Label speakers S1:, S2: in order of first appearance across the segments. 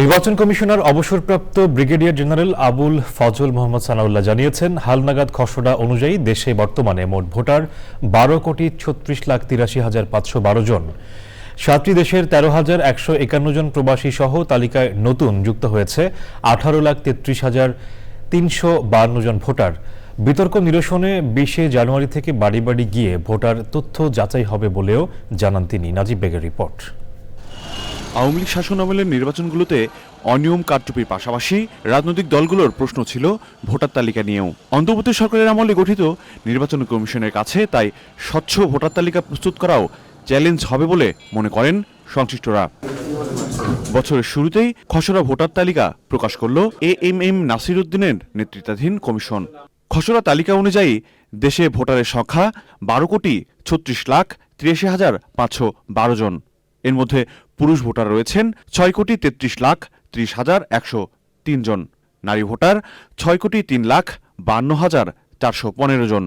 S1: নির্বাচন কমিশনার অবসরপ্রাপ্ত brigadier general Abul Fazal Mohammad Sanaullah জানিয়েছেন হালনাগাদ খসড়া অনুযায়ী দেশে বর্তমানে মোট ভোটার বারো কোটি ছত্রিশ লাখ তিরাশি হাজার পাঁচশো বারো জন। সাতটি দেশের তেরো হাজার একশো একান্ন জন প্রবাসী সহ তালিকায় নতুন যুক্ত হয়েছে, আঠারো লাখ তেত্রিশ হাজার তিনশো বান্ন জন ভোটার। বিতর্ক নিরসনে বিশে জানুয়ারি থেকে বাড়ি বাড়ি গিয়ে ভোটার তথ্য যাচাই হবে বলেও জানান তিনি। নাজিব বেগের রিপোর্ট।
S2: আওয়ামী লীগ শাসনামলের নির্বাচনগুলোতে অনিয়ম কারচুপির পাশাপাশি রাজনৈতিক দলগুলোর প্রশ্ন ছিল ভোটার তালিকা নিয়েও। অন্তর্বর্তী সরকারের আমলে গঠিত নির্বাচন কমিশনের কাছে তাই স্বচ্ছ ভোটার তালিকা প্রস্তুত করাও চ্যালেঞ্জ হবে বলে মনে করেন সংশ্লিষ্টরা। বছরের শুরুতেই খসড়া ভোটার তালিকা প্রকাশ করল এ এম এম নাসির উদ্দিনের নেতৃত্বাধীন কমিশন। খসড়া তালিকা অনুযায়ী দেশে ভোটারের সংখ্যা বারো কোটি ছত্রিশ লাখ তিরাশি হাজার পাঁচশো বারো জন। এর মধ্যে পুরুষ ভোটার রয়েছেন ছয় কোটি তেত্রিশ লাখ ত্রিশ হাজার একশো তিন জন। নারী ভোটার ছয় কোটি তিন লাখ বান্ন হাজার চারশো পনেরো জন।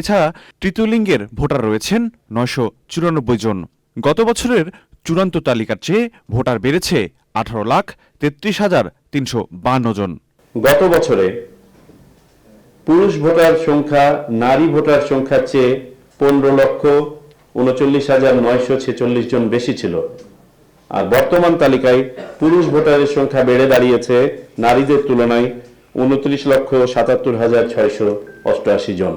S2: এছাড়া তৃতীয় লিঙ্গের ভোটার রয়েছেন নয়শো চুরানব্বই জন। গত বছরের চূড়ান্ত তালিকার চেয়ে ভোটার বেড়েছে আঠারো লাখ তেত্রিশ হাজার তিনশো বান্ন জন।
S3: গত বছরে পুরুষ ভোটার সংখ্যা, নারী ভোটার সংখ্যার চেয়ে পনেরো লক্ষ উনচল্লিশ জন বেশি ছিল। আর বর্তমান তালিকায় পুরুষ ভোটারের সংখ্যা বেড়ে দাঁড়িয়েছে নারীদের তুলনায় উনত্রিশ লক্ষ সাতাত্তর হাজার ছয়শো অষ্টআশি জন।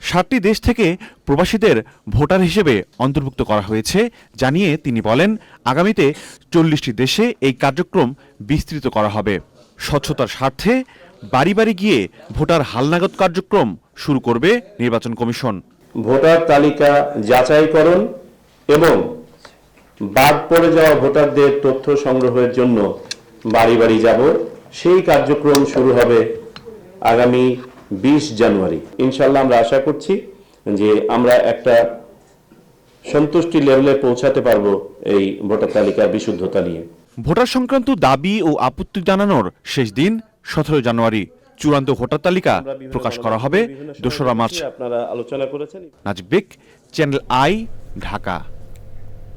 S2: ষাটটি দেশ থেকে প্রবাসীদের ভোটার হিসেবে অন্তর্ভুক্ত করা হয়েছে, জানিয়ে তিনি বলেন, আগামীতে চল্লিশটি দেশে এই কার্যক্রম বিস্তৃত করা হবে। স্বচ্ছতার স্বার্থে বাড়ি বাড়ি গিয়ে ভোটার হালনাগদ কার্যক্রম শুরু করবে নির্বাচন কমিশন।
S3: ভোটার তালিকা যাচাইকরণ এবং বাদ পড়ে যাওয়া ভোটারদের তথ্য সংগ্রহের জন্য বাড়ি বাড়ি যাব। সেই কার্যক্রম শুরু হবে আগামী বিশ জানুয়ারি। ইনশাল্লাহ আমরা আশা করছি যে আমরা একটা সন্তুষ্টি লেভেলে পৌঁছাতে পারব এই ভোটার তালিকার বিশুদ্ধতা নিয়ে।
S2: ভোটার সংক্রান্ত দাবি ও আপত্তি জানানোর শেষ দিন সতেরো জানুয়ারি। চূড়ান্ত ভোটার তালিকা প্রকাশ করা হবে দোসরা মার্চ।
S3: আপনারা আলোচনা করেছেন।
S2: নাজবিক চ্যানেল আই ঢাকা।